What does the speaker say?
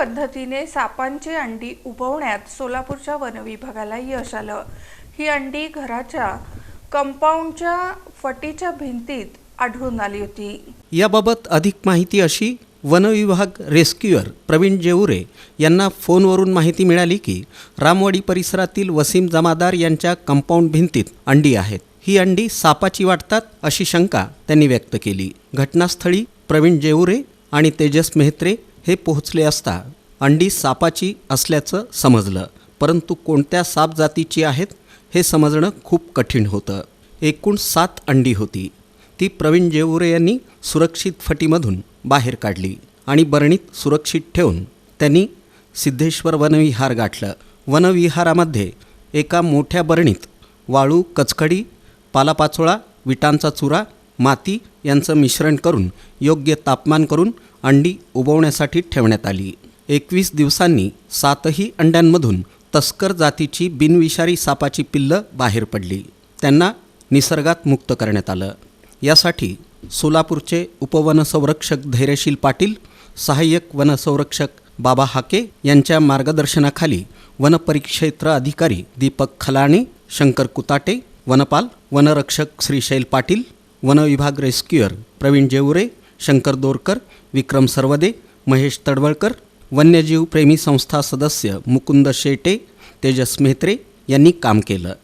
पद्धतीने सापांची अंडी उबवण्यात सोलापूरच्या वनविभागाला यश आलं. ही अंडी घराच्या कंपाऊंडच्या फटीच्या भिंतीत आढळून आली होती. याबाबत अधिक माहिती अशी वनविभाग रेस्क्युअर प्रवीण जेऊरे यांना फोनवरून माहिती मिळाली की रामवाडी परिसरातील वसीम जमादार यांच्या कंपाऊंड भिंतीत अंडी आहेत. ही अंडी सापाची वाटतात अशी शंका त्यांनी व्यक्त केली. घटनास्थळी प्रवीण जेऊरे आणि तेजस मेहत्रे हे पोहोचले असता अंडी सापाची असल्याचं समजलं. परंतु कोणत्या साप जातीची आहेत हे समजणं खूप कठीण होतं. एकूण सात अंडी होती. ती प्रवीण जेवुरे यांनी सुरक्षित फटीमधून बाहेर काढली आणि बरणीत सुरक्षित ठेवून त्यांनी सिद्धेश्वर वनविहार गाठलं. वनविहारामध्ये एका मोठ्या बरणीत वाळू कचकडी पालापाचोळा विटांचा चुरा माती यांचं मिश्रण करून योग्य तापमान करून अंडी उबवण्यासाठी ठेवण्यात आली. एकवीस दिवसांनी सातही अंड्यांमधून तस्कर जातीची बिनविषारी सापाची पिल्लं बाहेर पडली. त्यांना निसर्गात मुक्त करण्यात आलं. यासाठी सोलापूरचे उपवनसंरक्षक धैर्यशील पाटील सहाय्यक वनसंरक्षक बाबा हाके यांच्या मार्गदर्शनाखाली वनपरिक्षेत्र अधिकारी दीपक खलाणे शंकर कुताटे वनपाल वनरक्षक श्रीशैल पाटील वनविभाग रेस्क्युअर प्रवीण जेवरे शंकर दोरकर विक्रम सरवदे महेश तडवळकर वन्यजीव प्रेमी संस्था सदस्य मुकुंद शेटे तेजस मेहत्रे यांनी काम केलं.